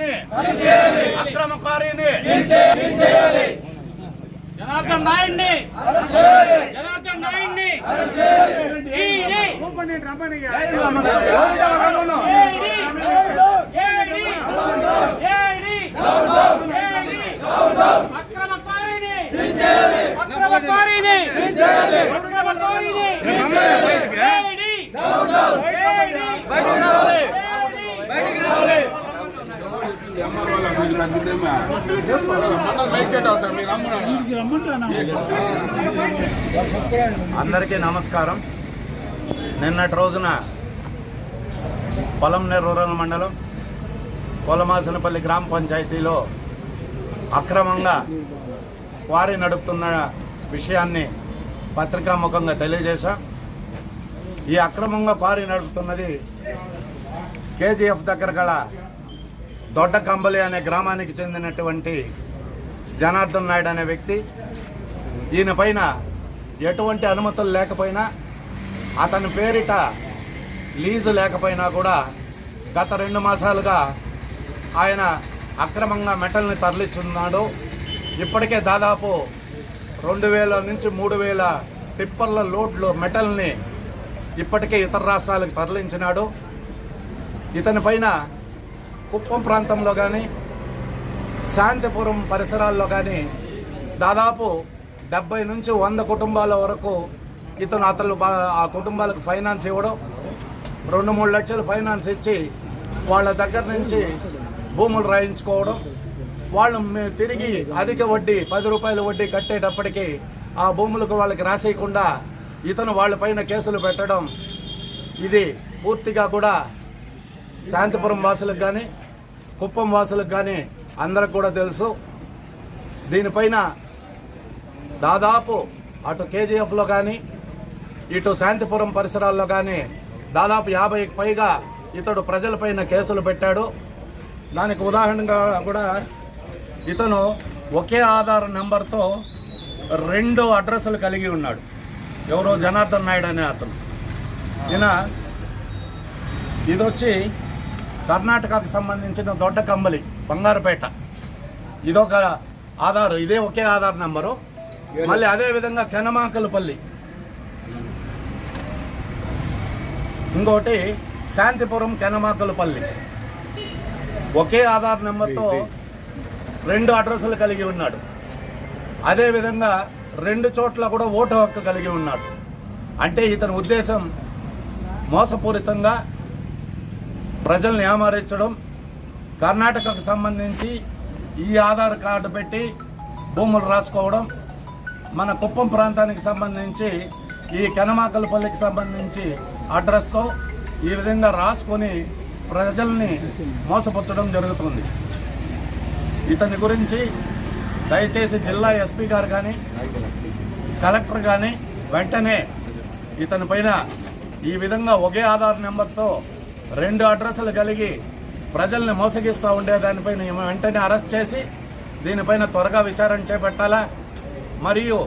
అక్రమకారిని అక్రమకారిని జనార్దన్ నాయుడిని జనార్దన్ నాయుడిని అక్రమకారిని అక్రమకారిని అక్రమకారిని అందరికీ నమస్కారం. నిన్నటి రోజున పొలంనేరు రూరల్ మండలం పొలమాసనపల్లి గ్రామ పంచాయతీలో అక్రమంగా క్వారీ నడుపుతున్న విషయాన్ని పత్రికాముఖంగా తెలియజేశాం. ఈ అక్రమంగా క్వారీ నడుపుతున్నది కేజీఎఫ్ దగ్గర గల దొడ్డ కంబలి అనే గ్రామానికి చెందినటువంటి జనార్దన్ నాయుడు అనే వ్యక్తి ఈయన పైన ఎటువంటి అనుమతులు లేకపోయినా అతని పేరిట లీజు లేకపోయినా కూడా గత రెండు మాసాలుగా ఆయన అక్రమంగా మెటల్ని తరలిస్తున్నాడు ఇప్పటికే దాదాపు రెండు వేల నుంచి మూడు వేల టిప్పర్ల లోడ్లు మెటల్ని ఇప్పటికే ఇతర రాష్ట్రాలకు తరలించినాడు. ఇతని పైన కుప్పం ప్రాంతంలో కానీ శాంతిపురం పరిసరాల్లో కానీ దాదాపు డెబ్బై నుంచి వంద కుటుంబాల వరకు ఇతను అతను ఆ కుటుంబాలకు ఫైనాన్స్ ఇవ్వడం రెండు మూడు లక్షలు ఫైనాన్స్ ఇచ్చి వాళ్ళ దగ్గర నుంచి భూములు రాయించుకోవడం వాళ్ళు తిరిగి అధిక వడ్డీ పది రూపాయల వడ్డీ కట్టేటప్పటికి ఆ భూములకు వాళ్ళకి రాసేయకుండా ఇతను వాళ్ళపైన కేసులు పెట్టడం ఇది పూర్తిగా కూడా శాంతిపురం వాసులకు కానీ కుప్పం వాసులకు కానీ అందరికి కూడా తెలుసు. దీనిపైన దాదాపు అటు కేజీఎఫ్లో కానీ ఇటు శాంతిపురం పరిసరాల్లో కానీ దాదాపు యాభైకి పైగా ఇతడు ప్రజలపైన కేసులు పెట్టాడు. దానికి ఉదాహరణగా కూడా ఇతను ఒకే ఆధార్ నెంబర్తో రెండు అడ్రస్లు కలిగి ఉన్నాడు. ఎవరో జనార్దన్ నాయుడు అనే అతను. ఈయన ఇదొచ్చి కర్ణాటకకు సంబంధించిన దొడ్డ కంబలి బంగారుపేట. ఇదొక ఆధార్ ఇదే ఒకే ఆధార్ నంబరు. మళ్ళీ అదే విధంగా కెనమాకలపల్లి. ఇంకోటి శాంతిపురం కెనమాకలపల్లి. ఒకే ఆధార్ నెంబర్తో రెండు అడ్రస్లు కలిగి ఉన్నాడు. అదే విధంగా రెండు చోట్ల కూడా ఓటు హక్కు కలిగి ఉన్నాడు. అంటే ఇతని ఉద్దేశం మోసపూరితంగా ప్రజల్ని ఏమరించడం కర్ణాటకకు సంబంధించి ఈ ఆధార్ కార్డు పెట్టి భూములు రాసుకోవడం మన కుప్పం ప్రాంతానికి సంబంధించి ఈ కనమాకలపల్లికి సంబంధించి అడ్రస్తో ఈ విధంగా రాసుకొని ప్రజల్ని మోసపుచ్చడం జరుగుతుంది. ఇతని గురించి దయచేసి జిల్లా ఎస్పీ గారు కానీ కలెక్టర్ కానీ వెంటనే ఇతని పైన ఈ విధంగా ఒకే ఆధార్ నెంబర్తో రెండు అడ్రస్లు కలిగి ప్రజల్ని మోసగిస్తూ ఉండే దానిపైన వెంటనే అరెస్ట్ చేసి దీనిపైన త్వరగా విచారణ చేపట్టాలా? మరియు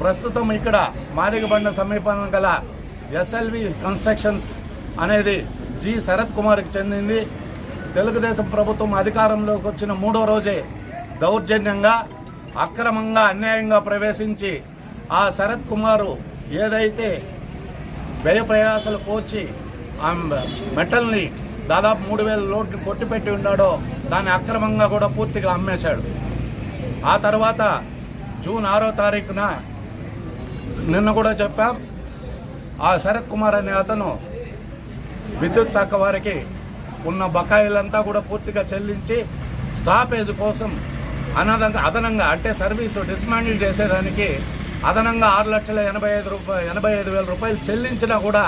ప్రస్తుతం ఇక్కడ మాదిగబండ సమీపంలో గల ఎస్ఎల్వి కన్స్ట్రక్షన్స్ అనేది జి శరత్ కుమార్కి చెందింది. తెలుగుదేశం ప్రభుత్వం అధికారంలోకి వచ్చిన మూడో రోజే దౌర్జన్యంగా అక్రమంగా అన్యాయంగా ప్రవేశించి ఆ శరత్ కుమారు ఏదైతే వ్యయ ప్రయాసాలు కోచి మెటల్ని దాదాపు మూడు వేల లోట్లు కొట్టిపెట్టి ఉన్నాడో దాన్ని అక్రమంగా కూడా పూర్తిగా అమ్మేశాడు. ఆ తర్వాత జూన్ ఆరో తారీఖున నిన్న కూడా చెప్పాం ఆ శరత్ కుమార్ అనే అతను విద్యుత్ శాఖ వారికి ఉన్న బకాయిలంతా కూడా పూర్తిగా చెల్లించి స్టాపేజ్ కోసం అనదంగా అదనంగా అంటే సర్వీసు డిస్మాండిల్ చేసేదానికి అదనంగా ఆరు లక్షల ఎనభై ఐదు రూపాయ ఎనభై ఐదు వేల రూపాయలు చెల్లించినా కూడా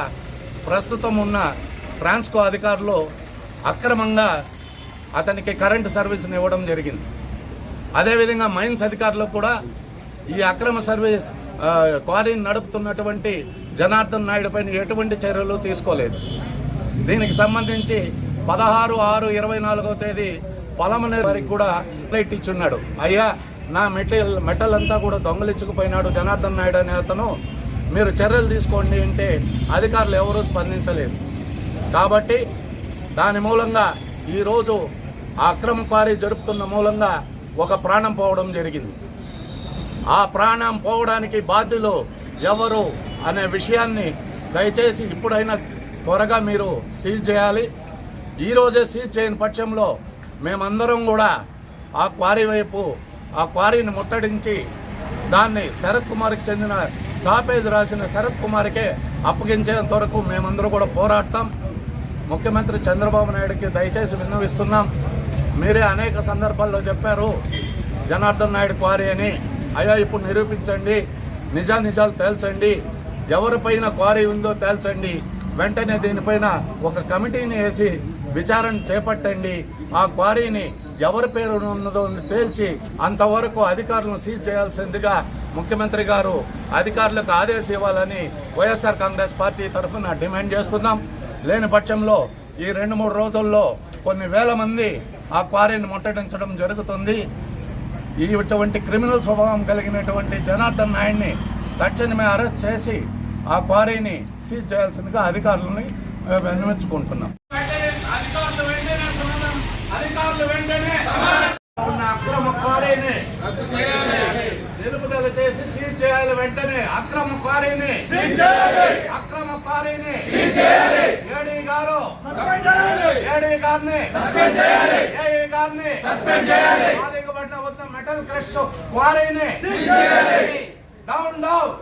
ప్రస్తుతం ఉన్న ట్రాన్స్కో అధికారులు అక్రమంగా అతనికి కరెంటు సర్వీస్ని ఇవ్వడం జరిగింది. అదేవిధంగా మైన్స్ అధికారులకు కూడా ఈ అక్రమ సర్వీస్ క్వారీని నడుపుతున్నటువంటి జనార్దన్ నాయుడు పైన ఎటువంటి చర్యలు తీసుకోలేదు. దీనికి సంబంధించి పదహారు ఆరు ఇరవై నాలుగో తేదీ పొలమనే వారికి కూడా ప్లేట్ ఇచ్చున్నాడు. అయ్యా నా మెటీరియల్ మెటల్ అంతా కూడా దొంగలిచ్చుకుపోయినాడు జనార్దన్ నాయుడు అనే అతను. మీరు చర్యలు తీసుకోండి అంటే అధికారులు ఎవరూ స్పందించలేదు. కాబట్టి దాని మూలంగా ఈరోజు ఆ అక్రమ క్వారీ జరుపుతున్న మూలంగా ఒక ప్రాణం పోవడం జరిగింది. ఆ ప్రాణం పోవడానికి బాధ్యులు ఎవరు అనే విషయాన్ని దయచేసి ఇప్పుడైనా త్వరగా మీరు సీజ్ చేయాలి. ఈరోజే సీజ్ చేయని పక్షంలో మేమందరం కూడా ఆ క్వారీ వైపు ఆ క్వారీని ముట్టడించి దాన్ని శరత్ కుమార్కి చెందిన స్టాపేజ్ రాసిన శరత్ కుమార్కే అప్పగించేంత వరకు మేమందరూ కూడా పోరాడతాం. ముఖ్యమంత్రి చంద్రబాబు నాయుడుకి దయచేసి విన్నవిస్తున్నాం. మీరే అనేక సందర్భాల్లో చెప్పారు జనార్దన్ నాయుడు క్వారీ అని. అయ్యా ఇప్పుడు నిరూపించండి నిజా నిజాలు తేల్చండి ఎవరిపైన క్వారీ ఉందో తేల్చండి. వెంటనే దీనిపైన ఒక కమిటీని వేసి విచారణ చేపట్టండి. ఆ క్వారీని ఎవరి పేరు ఉన్నదో తేల్చి అంతవరకు అధికారులను సీజ్ చేయాల్సిందిగా ముఖ్యమంత్రి గారు అధికారులకు ఆదేశం ఇవ్వాలని వైఎస్ఆర్ కాంగ్రెస్ పార్టీ తరఫున డిమాండ్ చేస్తున్నాం. లేని పక్షంలో ఈ రెండు మూడు రోజుల్లో కొన్ని వేల మంది ఆ క్వారీని ముట్టడించడం జరుగుతుంది. ఈ ఇటువంటి క్రిమినల్ స్వభావం కలిగినటువంటి జనార్దన్ నాయుడిని తక్షణమే అరెస్ట్ చేసి ఆ క్వారీని సీజ్ చేయాల్సిందిగా అధికారులని విన్నవించుకుంటున్నాం. అధికారులు వెంటనే ఉన్న అక్రమ క్వారీని నిలుపుదల చేసి సీజ్ చేయాలి వెంటనే. అక్రమ క్వారీని అక్రమ క్వారీని ఏడీ గారు ఏడీ గారిని ఏఈ గారిని బాధించబడిన వద్ద metal crush క్వారీని down down.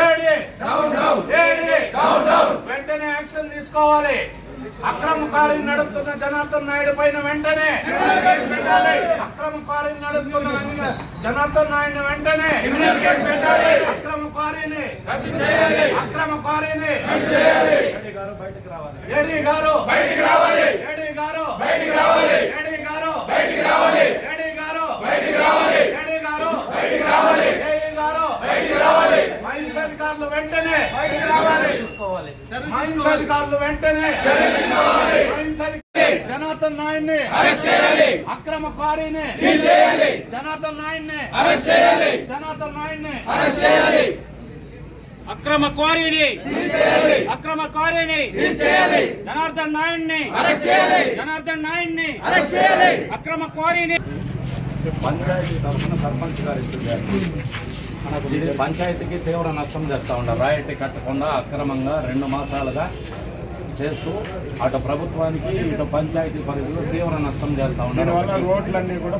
AD. Down down. AD. Down down. వెంటనే యాక్షన్ తీసుకోవాలి. అక్రమ కార్యం నడుపుతున్న జనార్దన్ నాయుడు పైన వెంటనే. అక్రమ కార్యం నడుపుతున్న జనార్దన్ నాయుడు వెంటనే. అక్రమ కార్యని అక్రమ కార్యని ఏడీ గారు బయటికి రావాలి. ఏడీ గారు బయటికి రావాలి. ఏడీ గారు బయటికి రావాలి ఏడీ గారు బయటికి రావాలి ఏడీ గారు బయటికి రావాలి ఏడీ గారు బయటికి రావాలి ఏడీ గారు బయటికి రావాలి మైన్స్ అధికారులు వెంటనే బయటికి రావాలి తీసుకోవాలి మైన్స్ అధికారులు వెంటనే మైన్స్ అధికారులు జనార్దన్ నాయుడిని అరెస్ట్ చేయాలి. అక్రమ కారీని సీజ్ చేయాలి. జనార్దన్ నాయుడిని అరెస్ట్ చేయాలి. జనార్దన్ నాయుడిని అరెస్ట్ చేయాలి. అక్రమ క్వారీని అక్రమ క్వారీని జనార్దన్ నాయుడిని జనార్దన్ నాయుడిని అక్రమ క్వారీని పంచాయతీ తరఫున సర్పంచ్ గారు ఇచ్చారు ఇది పంచాయతీకి తీవ్ర నష్టం చేస్తూ ఉన్నారు. రాయల్టీ కట్టకుండా అక్రమంగా రెండు మాసాలుగా చేస్తూ అటు ప్రభుత్వానికి ఇటు పంచాయతీ పరిధిలో తీవ్ర నష్టం చేస్తూ ఉన్నారు. రోడ్లన్నీ కూడా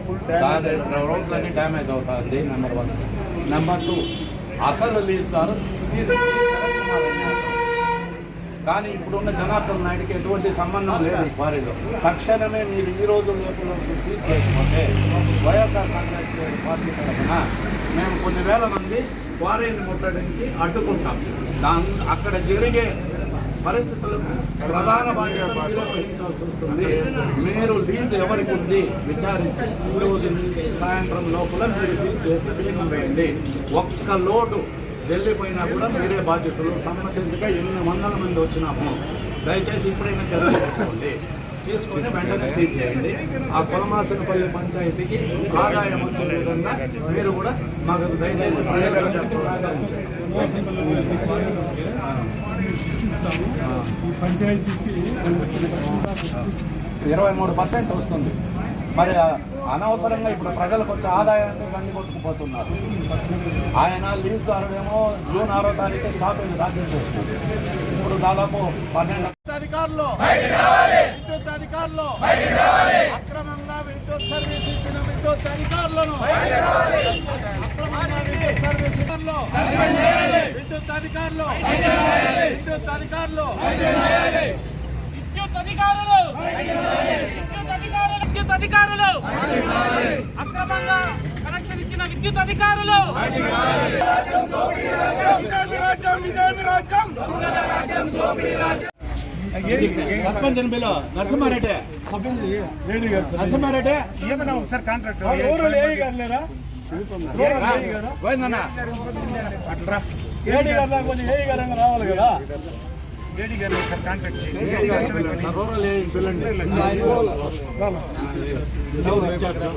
రోడ్లన్నీ డ్యామేజ్ అవుతుంది నెంబర్ వన్ నెంబర్ టూ అసలు అతను. కానీ ఇప్పుడున్న జనార్దన్ నాయుడికి ఎటువంటి సంబంధం లేదు క్వారీలో తక్షణమే మీరు ఈ రోజు లోపల సీజ్ చేయకపోతే వైఎస్ఆర్ కాంగ్రెస్ పార్టీ తరఫున మేము కొన్ని వేల మంది క్వారీని ముట్టడించి అడ్డుకుంటాం. దాని అక్కడ జరిగే పరిస్థితులకు ప్రధాన బాధ్యత మీరే వహించాల్సి వస్తుంది. మీరు లీజు ఎవరికి ఉంది? విచారించి ఈరోజు రోజు సాయంత్రం లోపల మీరు సీజ్ చేసి బిల్లింగ్ వేయండి. ఒక్క లోటు వెళ్ళిపోయినా కూడా మీరే బాధ్యతలు. సమ్మతించగా ఎన్ని వందల మంది వచ్చినాము. దయచేసి ఇప్పుడైనా చర్య తీసుకోండి. తీసుకొని వెంటనే సీజ్ చేయండి. ఆ కొలమాసనపల్లి పంచాయతీకి ఆదాయం వచ్చే విధంగా మీరు కూడా మాకు దయచేసి ప్రజలందరికీ సహకరించండి ఇరవై మూడు పర్సెంట్ వస్తుంది. మరి అనవసరంగా ఇప్పుడు ప్రజలకు వచ్చే ఆదాయాన్ని గండి కొట్టుకుపోతున్నారు. ఆయన లీజ్ దారుడేమో జూన్ ఆరో తారీఖు స్టాపేజ్ రాసేసేసినారు ఇప్పుడు దాదాపు పన్నెండు అధికారులు అక్రమంగా విద్యుత్ సర్వీస్ ఇచ్చిన విద్యుత్ అధికారులను. అక్రమంగా విద్యుత్ సర్వీస్ ఇతరులు విద్యుత్ అధికారులు. విద్యుత్ అధికారులు. విద్యుత్ అధికారులు. విద్యుత్ అధికారులు. విద్యుత్ అధికారులు. అక్రమంగా కనెక్షన్ ఇచ్చిన విద్యుత్ అధికారులు. సర్పంచ్ నరసింహారెడ్డి. నరసింహారెడ్డి ఒకసారి కాంట్రాక్ట్ గారు లేరా? పోయిందన్న అట్రా. ఏడీ గారు కొంచెం గారు రావాలి కదా. ఏడీ గారు ఒకసారి కాంట్రాక్ట్ చేయండి. రూరల్ ఏ పిల్లండి ఎవరు ఇచ్చారు?